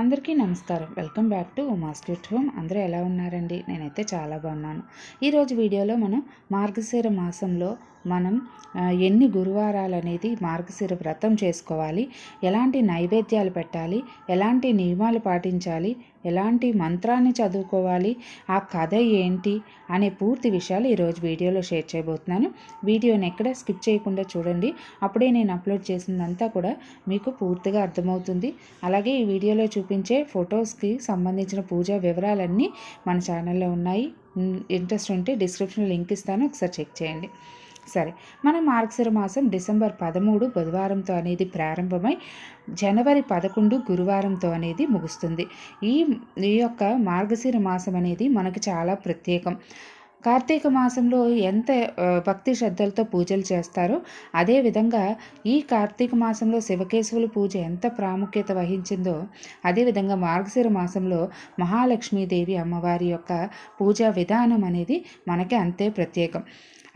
అందరికీ నమస్కారం. Welcome back to Mascot Home. అందరూ ఎలా ఉన్నారండి? నేనైతే చాలా బాగున్నాను. ఈరోజు వీడియోలో మనం మార్గశిర మాసంలో మనం ఎన్ని గురువారాలు అనేది మార్గశిర వ్రతం చేసుకోవాలి ఎలాంటి నైవేద్యాలు పెట్టాలి ఎలాంటి నియమాలు పాటించాలి ఎలాంటి మంత్రాన్ని చదువుకోవాలి ఆ కథ ఏంటి అనే పూర్తి విషయాలు ఈరోజు వీడియోలో షేర్ చేయబోతున్నాను. వీడియోని ఎక్కడ స్కిప్ చేయకుండా చూడండి. అప్పుడే నేను అప్లోడ్ చేసిందంతా కూడా మీకు పూర్తిగా అర్థమవుతుంది. అలాగే ఈ వీడియోలో చూపించే ఫొటోస్కి సంబంధించిన పూజా వివరాలన్నీ మన ఛానల్లో ఉన్నాయి. ఇంట్రెస్ట్ ఉంటే డిస్క్రిప్షన్లో లింక్ ఇస్తాను. ఒకసారి చెక్ చేయండి. సరే మన మార్గశిర మాసం డిసెంబర్ పదమూడు బుధవారంతో అనేది ప్రారంభమై జనవరి పదకొండు గురువారంతో అనేది ముగుస్తుంది. ఈ ఈ యొక్క మార్గశిర మాసం అనేది మనకు చాలా ప్రత్యేకం. కార్తీక మాసంలో ఎంత భక్తి శ్రద్ధలతో పూజలు చేస్తారో అదేవిధంగా ఈ కార్తీక మాసంలో శివకేశవుల పూజ ఎంత ప్రాముఖ్యత వహించిందో అదేవిధంగా మార్గశిర మాసంలో మహాలక్ష్మీదేవి అమ్మవారి యొక్క పూజా విధానం అనేది మనకి అంతే ప్రత్యేకం.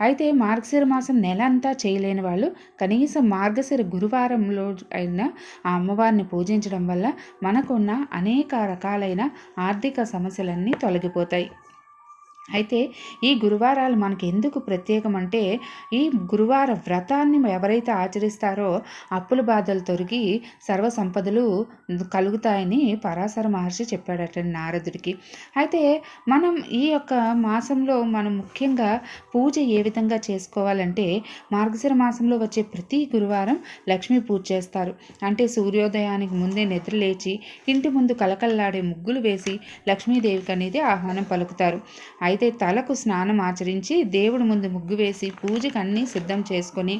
అయితే మార్గశిర మాసం నెల అంతా చేయలేని వాళ్ళు కనీసం మార్గశిర గురువారంలో అయినా ఆ అమ్మవారిని పూజించడం వల్ల మనకున్న అనేక రకాలైన ఆర్థిక సమస్యలన్నీ తొలగిపోతాయి. అయితే ఈ గురువారాలు మనకి ఎందుకు ప్రత్యేకం అంటే ఈ గురువార వ్రతాన్ని ఎవరైతే ఆచరిస్తారో అప్పుల బాధలు తొరిగి సర్వ సంపదలు కలుగుతాయని పరాశర మహర్షి చెప్పాడట నారదుడికి. అయితే మనం ఈ యొక్క మాసంలో మనం ముఖ్యంగా పూజ ఏ విధంగా చేసుకోవాలంటే మార్గశిర మాసంలో వచ్చే ప్రతి గురువారం లక్ష్మీ పూజ చేస్తారు. అంటే సూర్యోదయానికి ముందే నిద్ర లేచి ఇంటి ముందు కలకల్లాడే ముగ్గులు వేసి లక్ష్మీదేవికి అనేది ఆహ్వానం పలుకుతారు. అయితే తలకు స్నానం ఆచరించి దేవుడి ముందు ముగ్గు వేసి పూజకు అన్నీ సిద్ధం చేసుకొని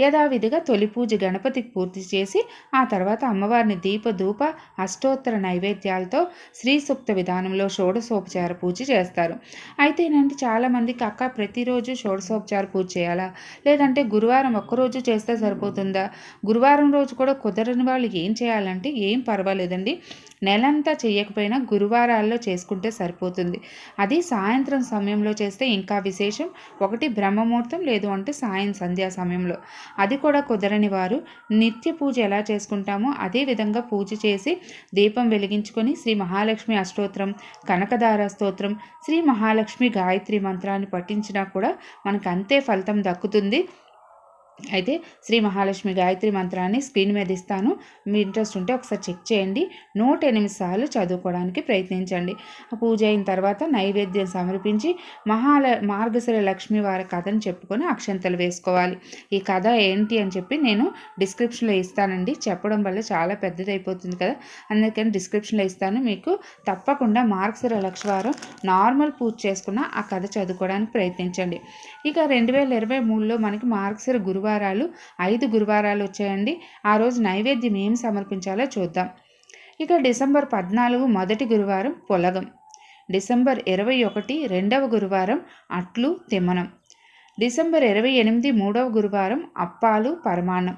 యథావిధిగా తొలి పూజ గణపతికి పూర్తి చేసి ఆ తర్వాత అమ్మవారిని దీపధూప అష్టోత్తర నైవేద్యాలతో శ్రీ సుప్త విధానంలో షోడశోపచార పూజ చేస్తారు. అయితేనంటే చాలామందికి అక్క ప్రతిరోజు షోడశోపచార పూజ చేయాలా? లేదంటే గురువారం ఒక్కరోజు చేస్తే సరిపోతుందా? గురువారం రోజు కూడా కుదరని వాళ్ళు ఏం చేయాలంటే ఏం పర్వాలేదండి. నెలంతా చేయకపోయినా గురువారాల్లో చేసుకుంటే సరిపోతుంది. అది సాయంత్రం సమయంలో చేస్తే ఇంకా విశేషం. ఒకటి బ్రహ్మముహూర్తం లేదు అంటే సాయం సంధ్యా సమయంలో. అది కూడా కుదరని వారు నిత్య పూజ ఎలా చేసుకుంటామో అదే విధంగా పూజ చేసి దీపం వెలిగించుకొని శ్రీ మహాలక్ష్మి అష్టోత్రం కనకదార స్తోత్రం శ్రీ మహాలక్ష్మి గాయత్రి మంత్రాన్ని పఠించినా కూడా మనకు అంతే ఫలితం దక్కుతుంది. అయితే శ్రీ మహాలక్ష్మి గాయత్రి మంత్రాన్ని స్క్రీన్ మీద ఇస్తాను. మీ ఇంట్రెస్ట్ ఉంటే ఒకసారి చెక్ చేయండి. నూట ఎనిమిది సార్లు చదువుకోవడానికి ప్రయత్నించండి. పూజ అయిన తర్వాత నైవేద్యం సమర్పించి మహాల మార్గశిర లక్ష్మి వారి కథను చెప్పుకొని అక్షంతలు వేసుకోవాలి. ఈ కథ ఏంటి అని చెప్పి నేను డిస్క్రిప్షన్లో ఇస్తానండి. చెప్పడం వల్ల చాలా పెద్దది అయిపోతుంది కదా. అందుకని డిస్క్రిప్షన్లో ఇస్తాను. మీకు తప్పకుండా మార్గశిర లక్ష్మివారం నార్మల్ పూజ చేసుకున్న ఆ కథ చదువుకోవడానికి ప్రయత్నించండి. ఇక రెండు వేల ఇరవై మూడులో మనకి మార్గశిర గురువారాలు ఐదు గురువారాలు వచ్చాయండి. ఆ రోజు నైవేద్యం ఏం సమర్పించాలో చూద్దాం. ఇక డిసెంబర్ పద్నాలుగు మొదటి గురువారం పొలగం. డిసెంబర్ ఇరవై ఒకటి రెండవ గురువారం అట్లు తిమ్మనం. డిసెంబర్ ఇరవై ఎనిమిది మూడవ గురువారం అప్పాలు పరమాన్నం.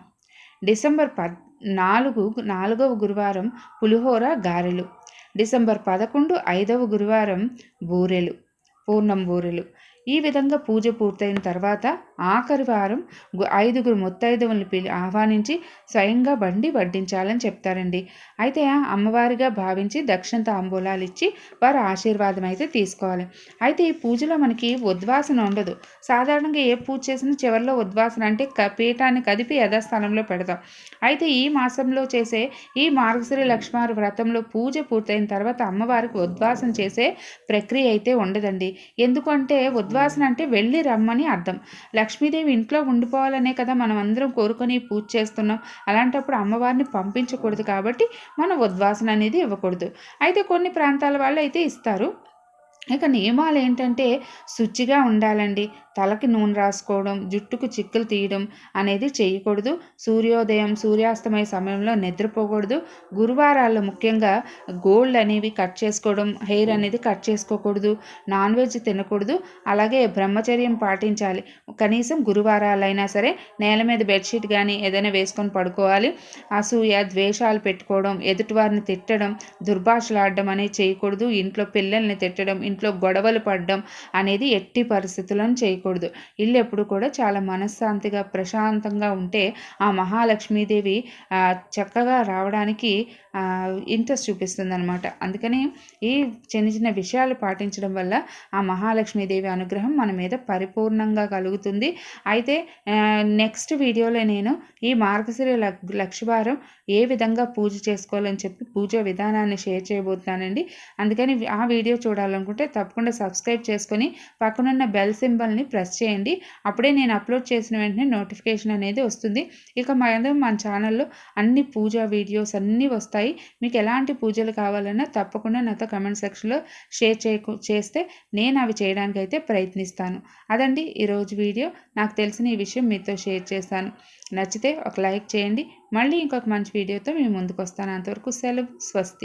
డిసెంబర్ పద్ నాలుగు నాలుగవ గురువారం పులిహోర గారెలు. డిసెంబర్ పదకొండు ఐదవ గురువారం బూరెలు. పూర్ణం బూరెలు. ఈ విధంగా పూజ పూర్తయిన తర్వాత ఆఖరి వారం ఐదుగురు ముత్తైదువులను పిలి ఆహ్వానించి స్వయంగా బండి వడ్డించాలని చెప్తారండి. అయితే అమ్మవారిగా భావించి దక్షిణ తాంబూలాలు ఇచ్చి వారు ఆశీర్వాదం అయితే తీసుకోవాలి. అయితే ఈ పూజలో మనకి ఉద్వాసన ఉండదు. సాధారణంగా ఏ పూజ చేసినా చివరిలో ఉద్వాసన అంటే క- పీఠాన్ని కదిపి యథాస్థానంలో పెడతాం. అయితే ఈ మాసంలో చేసే ఈ మార్గశ్రీ లక్ష్మారు వ్రతంలో పూజ పూర్తయిన తర్వాత అమ్మవారికి ఉద్వాసన చేసే ప్రక్రియ అయితే ఉండదండి. ఎందుకంటే ఉద్వాసన అంటే వెళ్ళి రమ్మని అర్థం. లక్ష్మీదేవి ఇంట్లో ఉండిపోవాలనే కదా మనం అందరం కోరుకొని పూజ చేస్తున్నాం. అలాంటప్పుడు అమ్మవారిని పంపించకూడదు కాబట్టి మనం ఉద్వాసన అనేది ఇవ్వకూడదు. అయితే కొన్ని ప్రాంతాల వాళ్ళు అయితే ఇస్తారు. ఇక నియమాలు ఏంటంటే శుచిగా ఉండాలండి. తలకి నూనె రాసుకోవడం జుట్టుకు చిక్కులు తీయడం అనేది చేయకూడదు. సూర్యోదయం సూర్యాస్తమయ సమయంలో నిద్రపోకూడదు. గురువారాల్లో ముఖ్యంగా గోల్డ్ అనేవి కట్ చేసుకోవడం హెయిర్ అనేది కట్ చేసుకోకూడదు. నాన్ వెజ్ తినకూడదు. అలాగే బ్రహ్మచర్యం పాటించాలి. కనీసం గురువారాలైనా సరే నేల మీద బెడ్షీట్ కానీ ఏదైనా వేసుకొని పడుకోవాలి. అసూయ ద్వేషాలు పెట్టుకోవడం ఎదుటివారిని తిట్టడం దుర్భాషలాడడం అనేది చేయకూడదు. ఇంట్లో పిల్లల్ని తిట్టడం ఇంట్లో గొడవలు పడడం అనేది ఎట్టి పరిస్థితులను చేయకూడదు. ఇల్లు ఎప్పుడు కూడా చాలా మనశ్శాంతిగా ప్రశాంతంగా ఉంటే ఆ మహాలక్ష్మీదేవి చక్కగా రావడానికి ఇంట్రెస్ట్ చూపిస్తుంది అనమాట అందుకని ఈ చిన్న చిన్న విషయాలు పాటించడం వల్ల ఆ మహాలక్ష్మీదేవి అనుగ్రహం మన మీద పరిపూర్ణంగా కలుగుతుంది. అయితే నెక్స్ట్ వీడియోలో నేను ఈ మార్గశిర లక్షవారం ఏ విధంగా పూజ చేసుకోవాలని చెప్పి పూజ విధానాన్ని షేర్ చేయబోతున్నానండి. అందుకని ఆ వీడియో చూడాలనుకుంటే తప్పకుండా సబ్స్క్రైబ్ చేసుకొని పక్కనున్న బెల్ సింబల్ని ప్రెస్ చేయండి. అప్పుడే నేను అప్లోడ్ చేసిన వెంటనే నోటిఫికేషన్ అనేది వస్తుంది. ఇక మన మన ఛానల్లో అన్ని పూజా వీడియోస్ అన్నీ వస్తాయి. మీకు ఎలాంటి పూజలు కావాలన్నా తప్పకుండా నాతో కమెంట్ సెక్షన్లో షేర్ చేయకు చేస్తే నేను అవి చేయడానికి అయితే ప్రయత్నిస్తాను. అదండి ఈరోజు వీడియో. నాకు తెలిసిన ఈ విషయం మీతో షేర్ చేస్తాను. నచ్చితే ఒక లైక్ చేయండి. మళ్ళీ ఇంకొక మంచి వీడియోతో మేము ముందుకు వస్తాను. అంతవరకు సెలవు. స్వస్తి.